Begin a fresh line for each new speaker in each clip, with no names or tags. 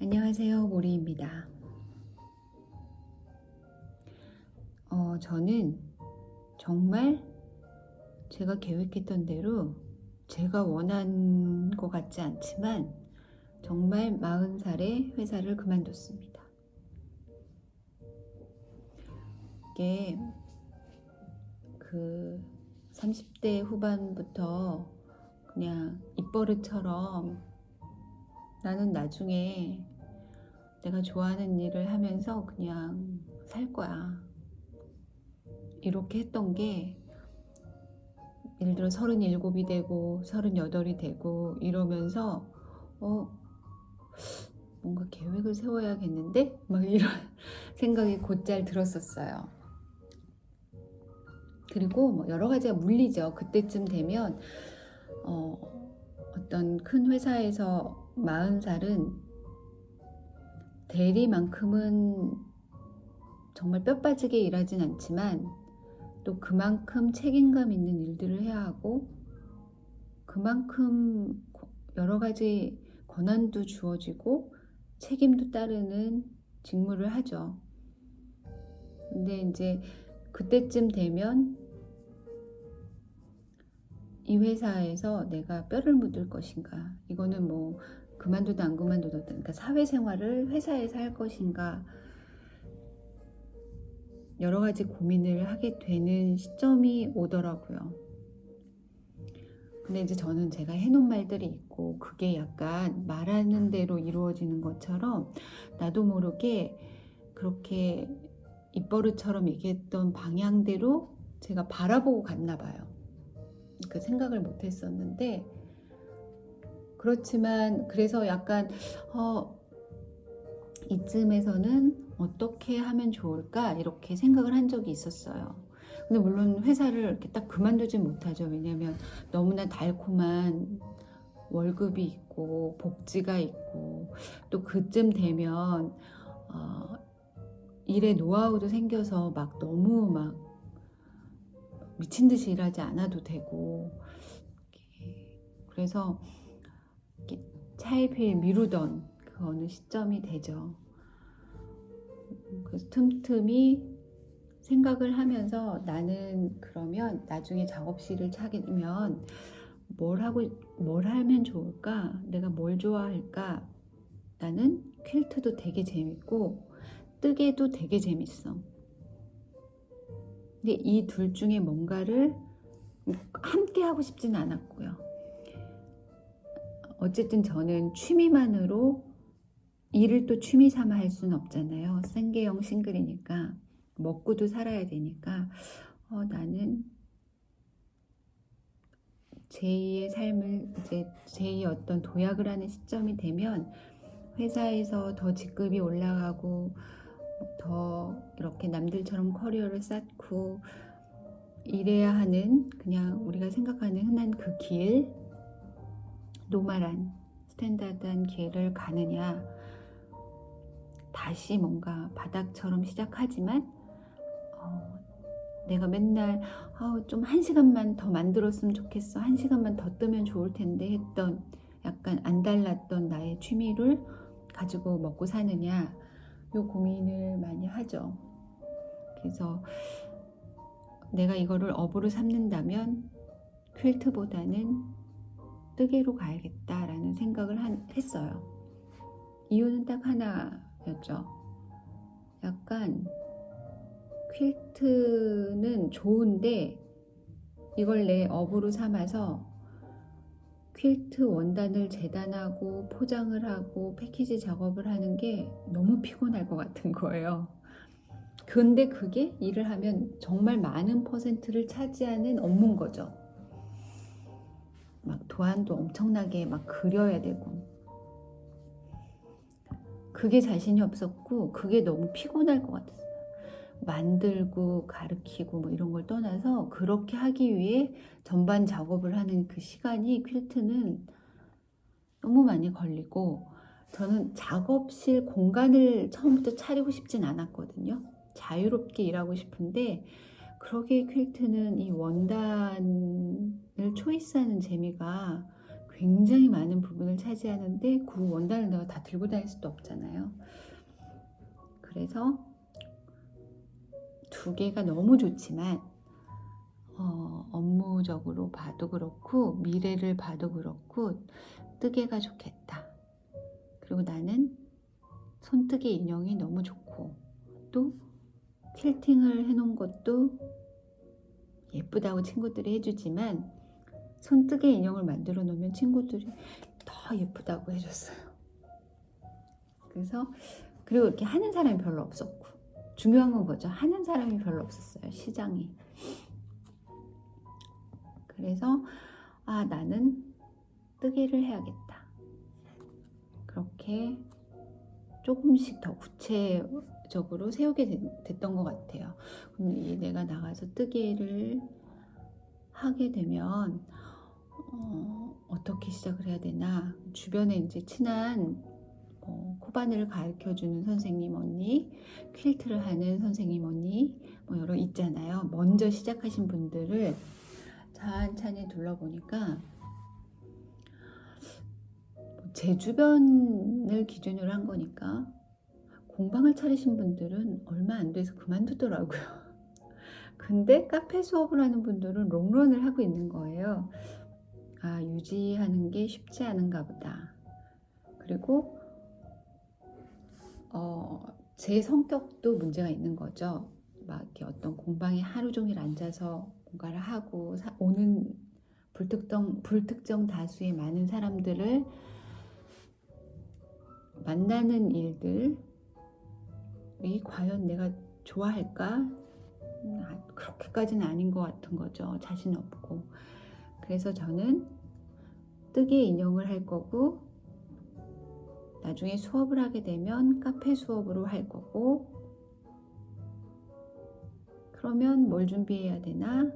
안녕하세요. 모리입니다. 어, 저는 정말 제가 계획했던 대로 제가 원한 것 같지 않지만 정말 40살에 회사를 그만뒀습니다. 이게 그 30대 후반부터 그냥 입버릇처럼 나는 나중에 내가 좋아하는 일을 하면서 그냥 살 거야. 이렇게 했던 게 예를 들어 37이 되고 38이 되고 이러면서 어 뭔가 계획을 세워야겠는데 막 이런 생각이 곧잘 들었었어요. 그리고 뭐 여러 가지가 물리죠. 그때쯤 되면 어, 어떤 큰 회사에서 40살은 대리만큼은 정말 뼈 빠지게 일하진 않지만 또 그만큼 책임감 있는 일들을 해야 하고 그만큼 여러 가지 권한도 주어지고 책임도 따르는 직무를 하죠. 근데 이제 그때쯤 되면 이 회사에서 내가 뼈를 묻을 것인가 이거는 뭐 그만둬도 안 그만둬도 그러니까 사회생활을 회사에서 할 것인가 여러 가지 고민을 하게 되는 시점이 오더라고요. 근데 이제 저는 제가 해놓은 말들이 있고 그게 약간 말하는 대로 이루어지는 것처럼 나도 모르게 그렇게 입버릇처럼 얘기했던 방향대로 제가 바라보고 갔나 봐요. 그 생각을 못 했었는데 그렇지만 그래서 약간 어 이쯤에서는 어떻게 하면 좋을까 이렇게 생각을 한 적이 있었어요. 근데 물론 회사를 이렇게 딱 그만두지 못하죠. 왜냐하면 너무나 달콤한 월급이 있고 복지가 있고 또 그쯤 되면 어, 일의 노하우도 생겨서 막 너무 막 미친 듯이 일하지 않아도 되고 그래서 차일피일 미루던 그 어느 시점이 되죠. 그래서 틈틈이 생각을 하면서 나는 그러면 나중에 작업실을 차리면 뭘 하고 뭘 하면 좋을까? 내가 뭘 좋아할까? 나는 퀼트도 되게 재밌고 뜨개도 되게 재밌어. 근데 이 둘 중에 뭔가를 함께 하고 싶진 않았고요. 어쨌든 저는 취미만으로 일을 또 취미 삼아 할 수는 없잖아요. 생계형 싱글이니까 먹고도 살아야 되니까 어, 나는 제2의 삶을 이제 제2의 어떤 도약을 하는 시점이 되면 회사에서 더 직급이 올라가고 더 이렇게 남들처럼 커리어를 쌓고 이래야 하는 그냥 우리가 생각하는 흔한 그 길, 노멀한 스탠다드한 길을 가느냐 다시 뭔가 바닥처럼 시작하지만 어, 내가 맨날 어, 좀한 시간만 더 만들었으면 좋겠어 한 시간만 더 뜨면 좋을 텐데 했던 약간 안 달랐던 나의 취미를 가지고 먹고 사느냐 요 고민을 많이 하죠. 그래서 내가 이거를 업으로 삼는다면 퀼트보다는 뜨개로 가야겠다라는 생각을 한, 했어요. 이유는 딱 하나였죠. 약간 퀼트는 좋은데 이걸 내 업으로 삼아서 퀼트 원단을 재단하고 포장을 하고 패키지 작업을 하는 게 너무 피곤할 것 같은 거예요. 근데 그게 일을 하면 정말 많은 퍼센트를 차지하는 업무인 거죠. 막 도안도 엄청나게 막 그려야 되고. 그게 자신이 없었고, 그게 너무 피곤할 것 같았어요. 만들고 가르키고 뭐 이런 걸 떠나서 그렇게 하기 위해 전반 작업을 하는 그 시간이 퀼트는 너무 많이 걸리고 저는 작업실 공간을 처음부터 차리고 싶진 않았거든요. 자유롭게 일하고 싶은데 그러기에 퀼트는 이 원단을 초이스하는 재미가 굉장히 많은 부분을 차지하는데 그 원단을 내가 다 들고 다닐 수도 없잖아요. 그래서 두 개가 너무 좋지만 어, 업무적으로 봐도 그렇고 미래를 봐도 그렇고 뜨개가 좋겠다. 그리고 나는 손뜨개 인형이 너무 좋고 또 퀼팅을 해놓은 것도 예쁘다고 친구들이 해주지만 손뜨개 인형을 만들어 놓으면 친구들이 더 예쁘다고 해줬어요. 그래서 그리고 이렇게 하는 사람이 별로 없었고 중요한 건 거죠. 하는 사람이 별로 없었어요. 시장이. 그래서 아 나는 뜨개를 해야겠다. 그렇게 조금씩 더 구체 적으로 세우게 된- 됐던 것 같아요. 그럼 이 내가 나가서 뜨개를 하게 되면 어, 어떻게 시작을 해야 되나 주변에 이제 친한 뭐 코바늘을 가르쳐 주는 선생님 언니, 퀼트를 하는 선생님 언니 뭐 여러 있잖아요. 먼저 시작하신 분들을 찬찬히 둘러보니까 뭐제 주변을 기준으로 한 거니까 공방을 차리신 분들은 얼마 안 돼서 그만두더라고요. 근데 카페 수업을 하는 분들은 롱런을 하고 있는 거예요. 아, 유지하는 게 쉽지 않은가 보다. 그리고 어, 제 성격도 문제가 있는 거죠. 막 이렇게 어떤 공방에 하루 종일 앉아서 뭔가를 하고 사- 오는 불특정 불특정 다수의 많은 사람들을 만나는 일들 이 과연 내가 좋아할까? 음, 아, 그렇게까지는 아닌 것 같은 거죠. 자신 없고. 그래서 저는 뜨개 인형을 할 거고 나중에 수업을 하게 되면 카페 수업으로 할 거고 그러면 뭘 준비해야 되나?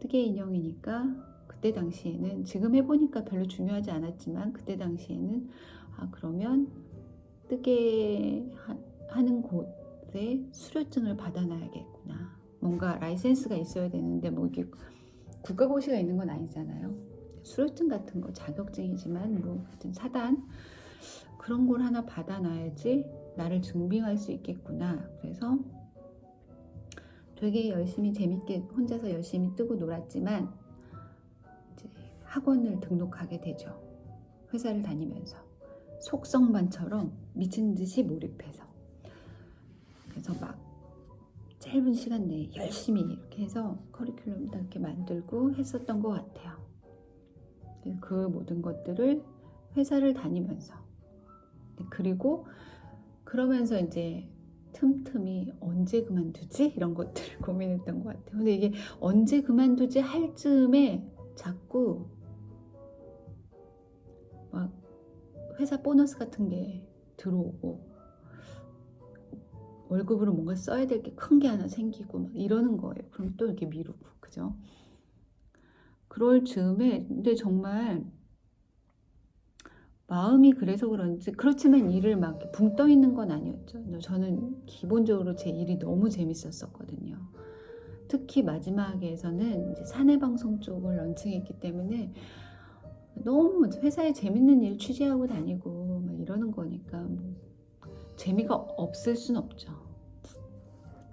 뜨개 인형이니까 그때 당시에는 지금 해보니까 별로 중요하지 않았지만 그때 당시에는 아 그러면 뜨개 하- 하는 곳에 수료증을 받아놔야겠구나. 뭔가 라이센스가 있어야 되는데 뭐 이게 국가고시가 있는 건 아니잖아요. 수료증 같은 거 자격증이지만 뭐 하여튼 사단 그런 걸 하나 받아놔야지 나를 증빙할 수 있겠구나. 그래서 되게 열심히 재밌게 혼자서 열심히 뜨고 놀았지만 이제 학원을 등록하게 되죠. 회사를 다니면서 속성반처럼 미친 듯이 몰입해서 그래서 막 짧은 시간 내에 열심히 이렇게 해서 커리큘럼도 이렇게 만들고 했었던 것 같아요. 그 모든 것들을 회사를 다니면서 그리고 그러면서 이제 틈틈이 언제 그만두지 이런 것들을 고민했던 것 같아요. 근데 이게 언제 그만두지 할 즈음에 자꾸 막 회사 보너스 같은 게 들어오고 월급으로 뭔가 써야 될 게 큰 게 하나 생기고 막 이러는 거예요. 그럼 또 이렇게 미루고 그죠? 그럴 즈음에 근데 정말 마음이 그래서 그런지 그렇지만 일을 막 붕 떠 있는 건 아니었죠. 저는 기본적으로 제 일이 너무 재밌었었거든요. 특히 마지막에서는 이제 사내 방송 쪽을 런칭했기 때문에 너무 회사에 재밌는 일 취재하고 다니고 막 이러는 거니까 뭐 재미가 없을 순 없죠.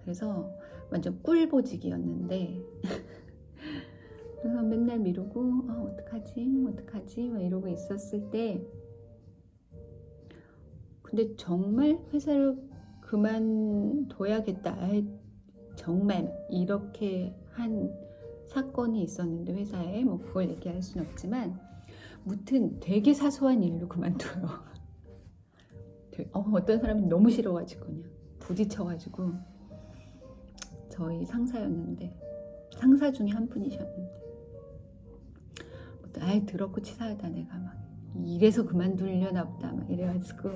그래서 완전 꿀보직이었는데 그래서 맨날 미루고 아 어떡하지? 어떡하지? 막 이러고 있었을 때 근데 정말 회사를 그만둬야겠다. 정말 이렇게 한 사건이 있었는데 회사에 뭐 그걸 얘기할 순 없지만 무튼 되게 사소한 일로 그만둬요 어, 어떤 사람이 너무 싫어가지고 그냥 부딪혀가지고 저희 상사였는데 상사 중에 한 분이셨는데. 아이 더럽고 치사하다 내가 막. 이래서 그만두려나 보다 막 이래가지고.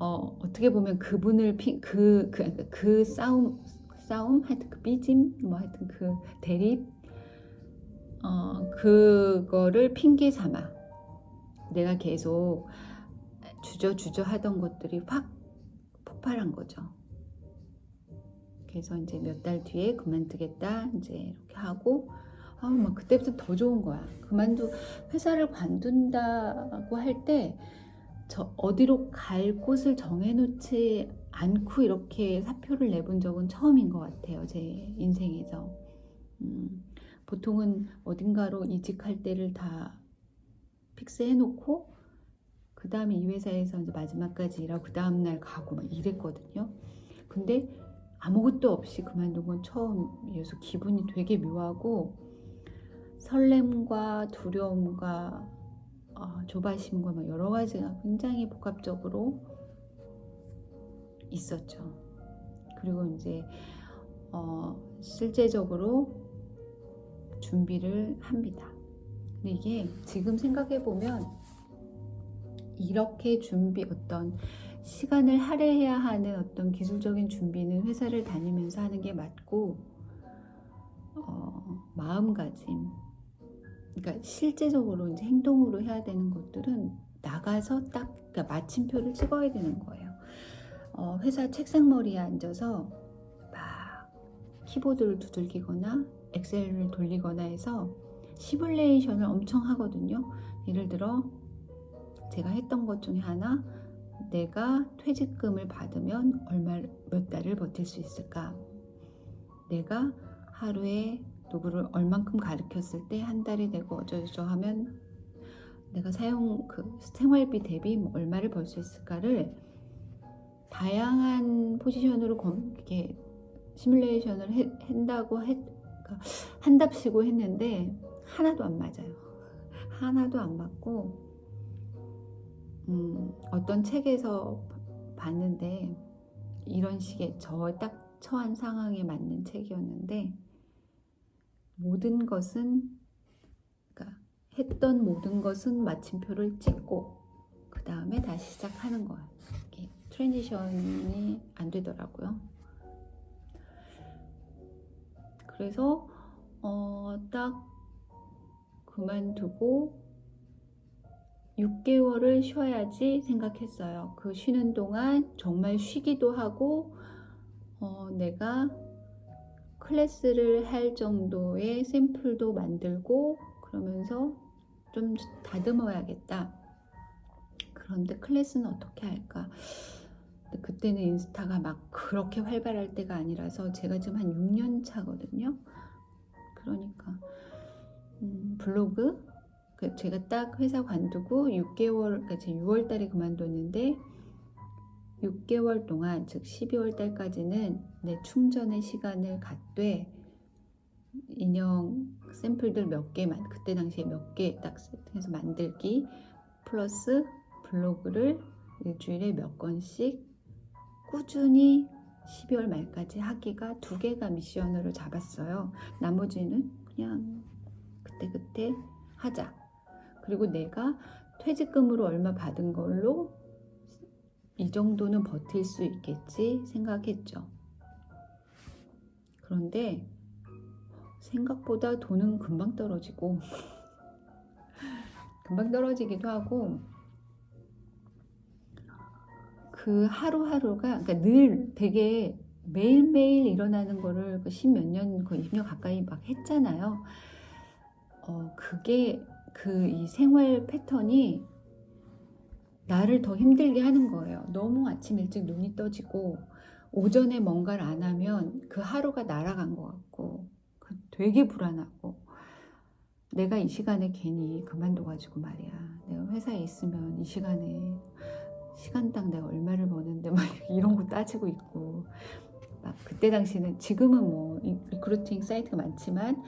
어 어떻게 보면 그분을 피, 그, 그, 그 싸움 싸움? 하여튼 그 삐짐? 뭐 하여튼 그 대립? 어 그거를 핑계 삼아 내가 계속 주저주저 하던 것들이 확 폭발한 거죠. 그래서 이제 몇 달 뒤에 그만두겠다 이제 이렇게 하고 아, 막 그때부터 더 좋은 거야. 그만두 회사를 관둔다고 할 때 저 어디로 갈 곳을 정해놓지 않고 이렇게 사표를 내본 적은 처음인 것 같아요. 제 인생에서. 음, 보통은 어딘가로 이직할 때를 다 픽스해놓고 그 다음에 이 회사에서 이제 마지막까지 일하고 그 다음날 가고 막 이랬거든요. 근데 아무것도 없이 그만둔 건 처음이어서 기분이 되게 묘하고 설렘과 두려움과 어, 조바심과 막 여러 가지가 굉장히 복합적으로 있었죠. 그리고 이제 어, 실제적으로 준비를 합니다. 근데 이게 지금 생각해 보면 이렇게 준비 어떤 시간을 할애해야 하는 어떤 기술적인 준비는 회사를 다니면서 하는 게 맞고 어, 마음가짐 그러니까 실제적으로 이제 행동으로 해야 되는 것들은 나가서 딱 그러니까 마침표를 찍어야 되는 거예요. 어, 회사 책상머리에 앉아서 막 키보드를 두들기거나 엑셀을 돌리거나 해서 시뮬레이션을 엄청 하거든요. 예를 들어 제가 했던 것 중에 하나 내가 퇴직금을 받으면 얼마 몇 달을 버틸 수 있을까? 내가 하루에 누구를 얼만큼 가르쳤을 때 한 달이 되고 어쩌저쩌 하면 내가 사용 그 생활비 대비 뭐 얼마를 벌 수 있을까를 다양한 포지션으로 검, 이렇게 시뮬레이션을 해, 한다고 했, 그러니까 한답시고 했는데 하나도 안 맞아요. 하나도 안 맞고 음, 어떤 책에서 봤는데 이런 식의 저 딱 처한 상황에 맞는 책이었는데 모든 것은 그러니까 했던 모든 것은 마침표를 찍고 그 다음에 다시 시작하는 거예요. 이게 트랜지션이 안 되더라고요. 그래서 어, 딱 그만두고 6개월을 쉬어야지 생각했어요. 그 쉬는 동안 정말 쉬기도 하고 어, 내가 클래스를 할 정도의 샘플도 만들고 그러면서 좀 다듬어야겠다. 그런데 클래스는 어떻게 할까? 그때는 인스타가 막 그렇게 활발할 때가 아니라서 제가 지금 한 6년 차거든요. 그러니까 음, 블로그 그 제가 딱 회사 관두고 6개월 그러니까 제 6월 달에 그만뒀는데 6개월 동안 즉 12월 달까지는 내 충전의 시간을 갖되 인형 샘플들 몇 개만 그때 당시에 몇 개딱 세팅해서 만들기 플러스 블로그를 일주일에 몇 건씩 꾸준히 12월 말까지 하기가 두 개가 미션으로 잡았어요. 나머지는 그냥 그때그때 하자. 그리고 내가 퇴직금으로 얼마 받은 걸로 이 정도는 버틸 수 있겠지 생각했죠. 그런데 생각보다 돈은 금방 떨어지고 금방 떨어지기도 하고 그 하루하루가 그러니까 늘 되게 매일매일 일어나는 거를 그 십몇 년, 거의 20년 가까이 막 했잖아요. 어, 그게 그 이 생활 패턴이 나를 더 힘들게 하는 거예요. 너무 아침 일찍 눈이 떠지고 오전에 뭔가를 안 하면 그 하루가 날아간 것 같고 그 되게 불안하고 내가 이 시간에 괜히 그만둬가지고 말이야. 내가 회사에 있으면 이 시간에 시간당 내가 얼마를 버는데 막 이런 거 따지고 있고 막 그때 당시는 지금은 뭐 이- 리크루팅 사이트가 많지만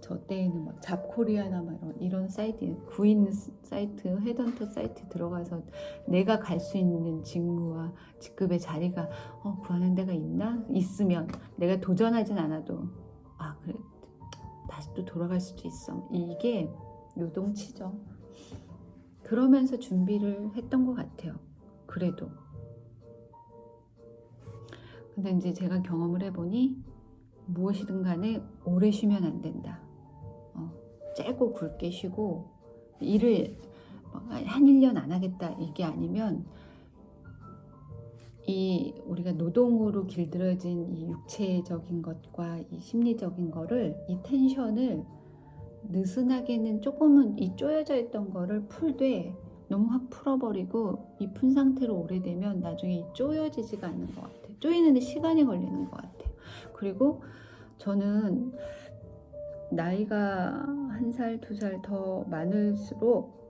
저 때에는 막 잡코리아나 막 이런, 이런 사이트 구인 사이트 헤드헌터 사이트 들어가서 내가 갈 수 있는 직무와 직급의 자리가 어, 구하는 데가 있나? 있으면 내가 도전하진 않아도 아 그래 다시 또 돌아갈 수도 있어. 이게 요동치죠. 그러면서 준비를 했던 것 같아요. 그래도. 근데 이제 제가 경험을 해보니 무엇이든 간에 오래 쉬면 안 된다. 어, 짧고 굵게 쉬고 일을 뭐한 1년 안 하겠다 이게 아니면 이 우리가 노동으로 길들여진 이 육체적인 것과 이 심리적인 거를 이 텐션을 느슨하게는 조금은 이 쪼여져 있던 거를 풀되 너무 확 풀어버리고 이 푼 상태로 오래되면 나중에 이 쪼여지지가 않는 것 같아요. 쪼이는데 시간이 걸리는 것 같아요. 그리고 저는 나이가 한 살, 두 살 더 많을수록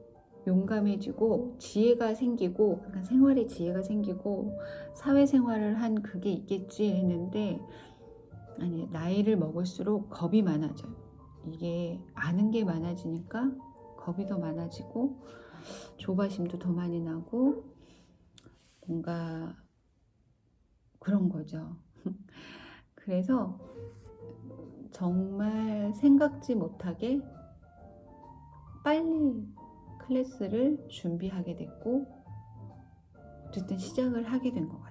용감해지고 지혜가 생기고 그러니까 생활에 지혜가 생기고 사회생활을 한 그게 있겠지 했는데 아니 나이를 먹을수록 겁이 많아져요. 이게 아는 게 많아지니까 겁이 더 많아지고 조바심도 더 많이 나고 뭔가 그런 거죠. 그래서 정말 생각지 못하게 빨리 클래스를 준비하게 됐고 어쨌든 시작을 하게 된 것 같아요.